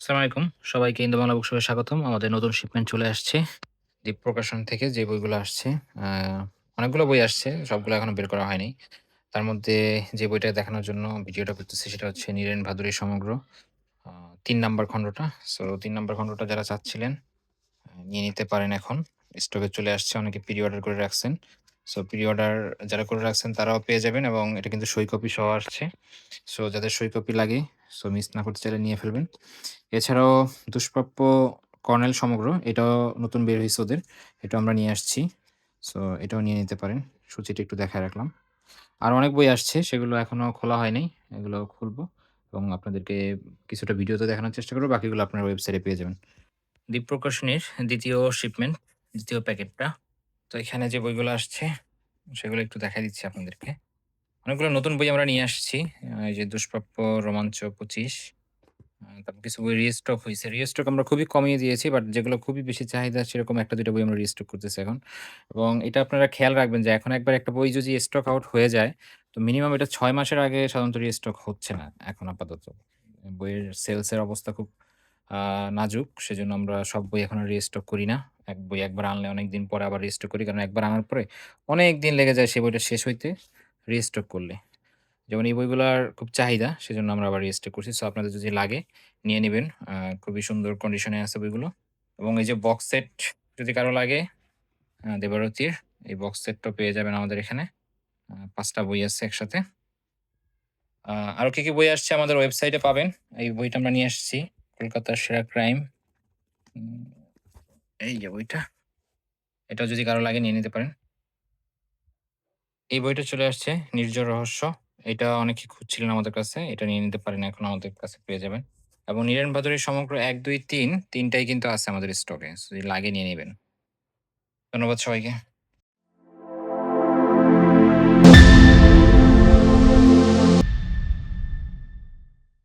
আসসালামু আলাইকুম। সবাইকে ইন্দো বাংলা বুকশপে স্বাগতম। আমাদের নতুন শিপমেন্ট চলে আসছে। দীপ প্রকাশন থেকে যে বইগুলো আসছে, অনেকগুলো বই আসছে। সবগুলো এখনও বের করা হয়নি। তার মধ্যে যে বইটা দেখানোর জন্য ভিডিওটা করতেছি সেটা হচ্ছে 'নীরেন ভাদুরী সমগ্র' তিন ৩ নাম্বার খণ্ডটা। সো তিন নাম্বার খণ্ডটা যারা চাচ্ছিলেন নিয়ে নিতে পারেন এখন। স্টকে চলে আসছে। অনেকে প্রি অর্ডার করে রাখছেন। সো প্রি অর্ডার যারা করে রাখছেন তারাও পেয়ে যাবেন এবং এটা কিন্তু সই কপি সহ আসছে। সো যাদের সই কপি লাগে সো মিস না করতে চাইলে নিয়ে ফেলবেন। এছাড়াও 'দুষ্প্রাপ্য কর্নেল সমগ্র' এটাও নতুন বের হয়েছে ওদের। এটাও আমরা নিয়ে আসছি। সো এটাও নিয়ে নিতে পারেন। সূচিটা একটু দেখায় রাখলাম। আরও অনেক বই আসছে সেগুলো এখনও খোলা হয়নি এগুলো খুলবো এবং আপনাদেরকে কিছুটা ভিডিওতে দেখানোর চেষ্টা করব বাকিগুলো আপনার ওয়েবসাইটে পেয়ে যাবেন। দীপ প্রকাশনীর দ্বিতীয় শিপমেন্ট, দ্বিতীয় প্যাকেটটা। তো এখানে যে বইগুলো আসছে সেগুলো একটু দেখায় দিচ্ছি আপনাদেরকে। অনেকগুলো নতুন বই আমরা নিয়ে আসছি। এই যে 'দুষ্প্রাপ্য রোমাঞ্চ পঁচিশ তারপর কিছু বই রিস্টক হয়েছে রিস্টক আমরা খুবই কমিয়ে দিয়েছি। বাট যেগুলো খুবই বেশি চাহিদা সেরকম একটা দুটো বই আমরা রিস্টক করতেছি এখন। এবং এটা আপনারা খেয়াল রাখবেন যে এখন একবার একটা বই যদি স্টক আউট হয়ে যায়, তো মিনিমাম এটা ছয় মাসের আগে সাধারণত রিস্টক হচ্ছে না এখন আপাতত। বইয়ের সেলসের অবস্থা খুব নাজুক। সেজন্য আমরা সব বই এখন রিস্টক করি না। এক বই একবার আনলে অনেকদিন পরে আবার রিস্টক করি। কারণ একবার আনার পরে অনেক দিন লেগে যায় সেই বইটা শেষ হইতে রিস্টক করলে। যেমন এই বইগুলার খুব চাহিদা সেজন্য আমরা আবার রিস্টক করছি। সো আপনাদের যদি লাগে নিয়ে নেবেন খুবই সুন্দর কন্ডিশনে আছে বইগুলো। এবং এই যে বক্স সেট যদি কারও লাগে দেবারতির এই বক্স সেটটা পেয়ে যাবেন আমাদের এখানে। পাঁচটা বই আছে একসাথে। আ আরও কি, কি বই আসছে আমাদের ওয়েবসাইটে পাবেন। এই বইটা আমরা নিয়ে আসছি। কলকাতার সেরা ক্রাইম। এই যে বইটা। এটা যদি কারও লাগে নিয়ে নিতে পারেন। এই বইটা চলে আসছে 'নির্ঝর রহস্য'। এটা অনেকে খুঁজছিলেন আমাদের কাছে। এটা নিয়ে নিতে পারেন, এখন আমাদের কাছে পেয়ে যাবেন। এবং 'নীরেন ভাদুড়ী সমগ্র এক, দুই, তিন, তিনটাই কিন্তু আছে আমাদের স্টকে। যদি লাগে নিয়ে নেবেন ধন্যবাদ সবাইকে।